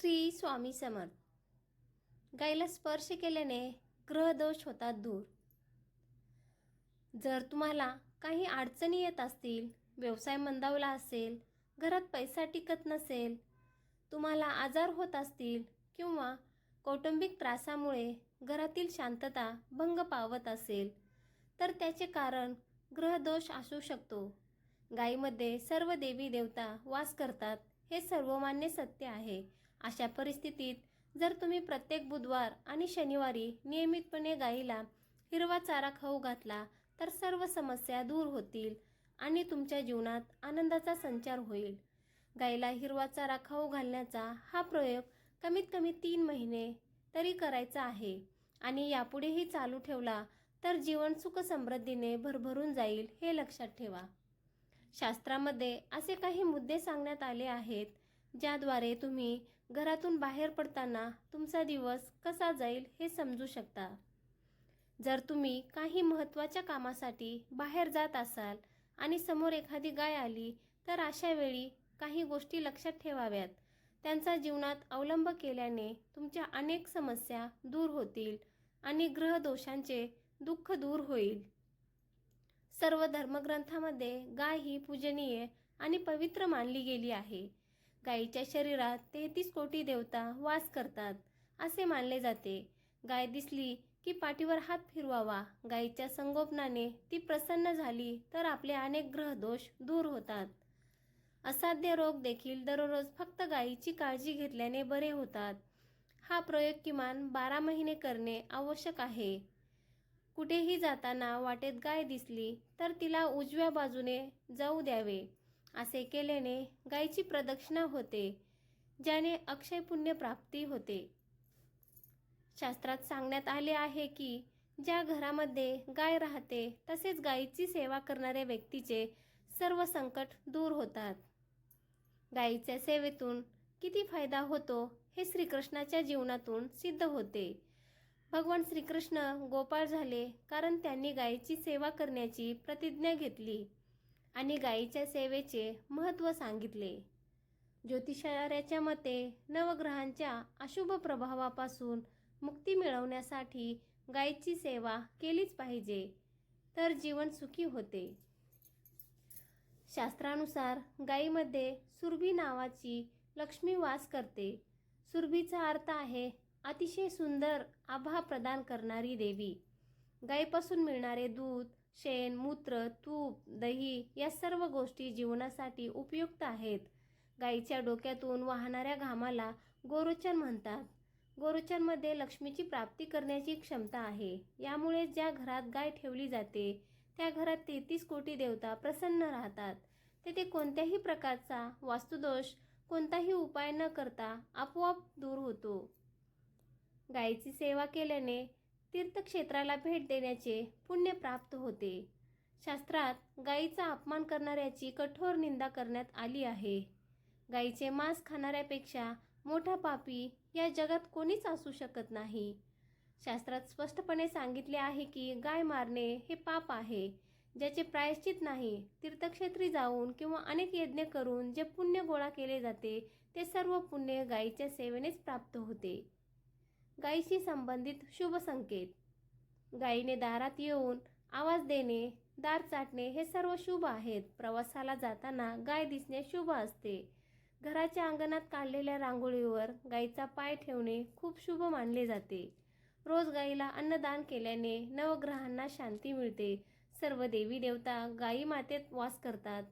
श्री स्वामी समर्थ. गायीला स्पर्श केल्याने ग्रहदोष होतात दूर. जर तुम्हाला काही अडचणी येत असतील व्यवसाय मंदावला असेल घरात पैसा टिकत नसेल तुम्हाला आजार होत असतील किंवा कौटुंबिक त्रासामुळे घरातील शांतता भंग पावत असेल तर त्याचे कारण ग्रहदोष असू शकतो. गायीमध्ये सर्व देवी देवता वास करतात हे सर्वमान्य सत्य आहे. अशा परिस्थितीत जर तुम्ही प्रत्येक बुधवार आणि शनिवारी नियमितपणे गाईला हिरवा चारा खाऊ घातला तर सर्व समस्या दूर होतील आणि तुमच्या जीवनात आनंदाचा संचार होईल. गाईला हिरवा चारा खाऊ घालण्याचा हा प्रयोग कमीत कमी तीन महिने तरी करायचा आहे आणि यापुढेही चालू ठेवला तर जीवन सुख समृद्धीने भरभरून जाईल हे लक्षात ठेवा. शास्त्रामध्ये असे काही मुद्दे सांगण्यात आले आहेत ज्याद्वारे तुम्ही घरातून बाहेर पडताना तुमचा दिवस कसा जाईल हे समजू शकता. जर तुम्ही काही महत्त्वाच्या कामासाठी बाहेर जात असाल आणि समोर एखादी गाय आली तर अशा वेळी काही गोष्टी लक्षात ठेवाव्यात. त्यांचा जीवनात अवलंब केल्याने तुमच्या अनेक समस्या दूर होतील आणि ग्रहदोषांचे दुःख दूर होईल. सर्व धर्मग्रंथामध्ये गाय ही पूजनीय आणि पवित्र मानली गेली आहे. गायीच्या शरीरात तेहतीस कोटी देवता वास करतात असे मानले जाते. गाय दिसली की पाठीवर हात फिरवावा. गायीच्या संगोपनाने ती प्रसन्न झाली तर आपले अनेक ग्रहदोष दूर होतात. असाध्य रोग देखील दररोज फक्त गायीची काळजी घेतल्याने बरे होतात. हा प्रयोग किमान बारा महिने करणे आवश्यक आहे. कुठेही जाताना वाटेत गाय दिसली तर तिला उजव्या बाजूने जाऊ द्यावे. असे केल्याने गायीची प्रदक्षिणा होते ज्याने अक्षय पुण्य प्राप्ती होते. शास्त्रात सांगण्यात आले आहे की ज्या घरामध्ये गाय राहते तसेच गायीची सेवा करणाऱ्या व्यक्तीचे सर्व संकट दूर होतात. गायीच्या सेवेतून किती फायदा होतो हे श्रीकृष्णाच्या जीवनातून सिद्ध होते. भगवान श्रीकृष्ण गोपाळ झाले कारण त्यांनी गायीची सेवा करण्याची प्रतिज्ञा घेतली. आणि गायीच्या सेवेचे महत्त्व सांगितले. ज्योतिषाऱ्याच्या मते नवग्रहांच्या अशुभ प्रभावापासून मुक्ती मिळवण्यासाठी गायीची सेवा केलीच पाहिजे तर जीवन सुखी होते. शास्त्रानुसार गायीमध्ये सुरभी नावाची लक्ष्मी वास करते. सुरभीचा अर्थ आहे अतिशय सुंदर आभा प्रदान करणारी देवी. गायीपासून मिळणारे दूध शेण मूत्र तूप दही या सर्व गोष्टी जीवनासाठी उपयुक्त आहेत. गाईच्या डोक्यातून वाहणाऱ्या घामाला गोरोचन म्हणतात. गोरोचनमध्ये लक्ष्मीची प्राप्ती करण्याची क्षमता आहे. यामुळे ज्या घरात गाय ठेवली जाते त्या घरात तेहतीस कोटी देवता प्रसन्न राहतात. तेथे कोणत्याही प्रकारचा वास्तुदोष कोणताही उपाय न करता आपोआप दूर होतो. गायीची सेवा केल्याने तीर्थक्षेत्राला भेट देण्याचे पुण्य प्राप्त होते. शास्त्रात गायीचा अपमान करणाऱ्याची कठोर निंदा करण्यात आली आहे. गायीचे मांस खाणाऱ्यापेक्षा मोठा पापी या जगात कोणीच असू शकत नाही. शास्त्रात स्पष्टपणे सांगितले आहे की गाय मारणे हे पाप आहे. ज्याचे प्रायश्चित नाही तीर्थक्षेत्री जाऊन किंवा अनेक यज्ञ करून जे पुण्य गोळा केले जाते ते सर्व पुण्य गायीच्या सेवेनेच प्राप्त होते. गायीशी संबंधित शुभ संकेत. गायीने दारात येऊन आवाज देणे दार चाटणे हे सर्व शुभ आहेत. प्रवासाला जाताना गाय दिसणे शुभ असते. घराच्या अंगणात काढलेल्या रांगोळीवर गायीचा पाय ठेवणे खूप शुभ मानले जाते. रोज गायीला अन्नदान केल्याने नवग्रहांना शांती मिळते. सर्व देवी देवता गायी मातेत वास करतात.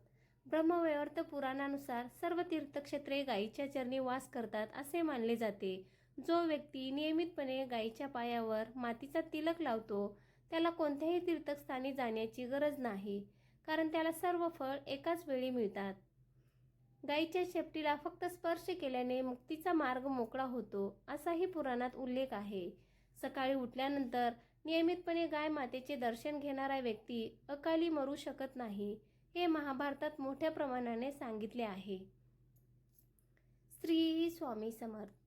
ब्रह्मवैवर्त पुराणानुसार सर्व तीर्थक्षेत्रे गायीच्या चरणी वास करतात असे मानले जाते. जो व्यक्ती नियमितपणे गायीच्या पायावर मातीचा तिलक लावतो त्याला कोणत्याही तीर्थस्थानी जाण्याची गरज नाही कारण त्याला सर्व फळ एकाच वेळी मिळतात. गायीच्या शेपटीला फक्त स्पर्श केल्याने मुक्तीचा मार्ग मोकळा होतो असाही पुराणात उल्लेख आहे. सकाळी उठल्यानंतर नियमितपणे गाय मातेचे दर्शन घेणारा व्यक्ती अकाली मरू शकत नाही हे महाभारतात मोठ्या प्रमाणाने सांगितले आहे. श्री स्वामी समर्थ.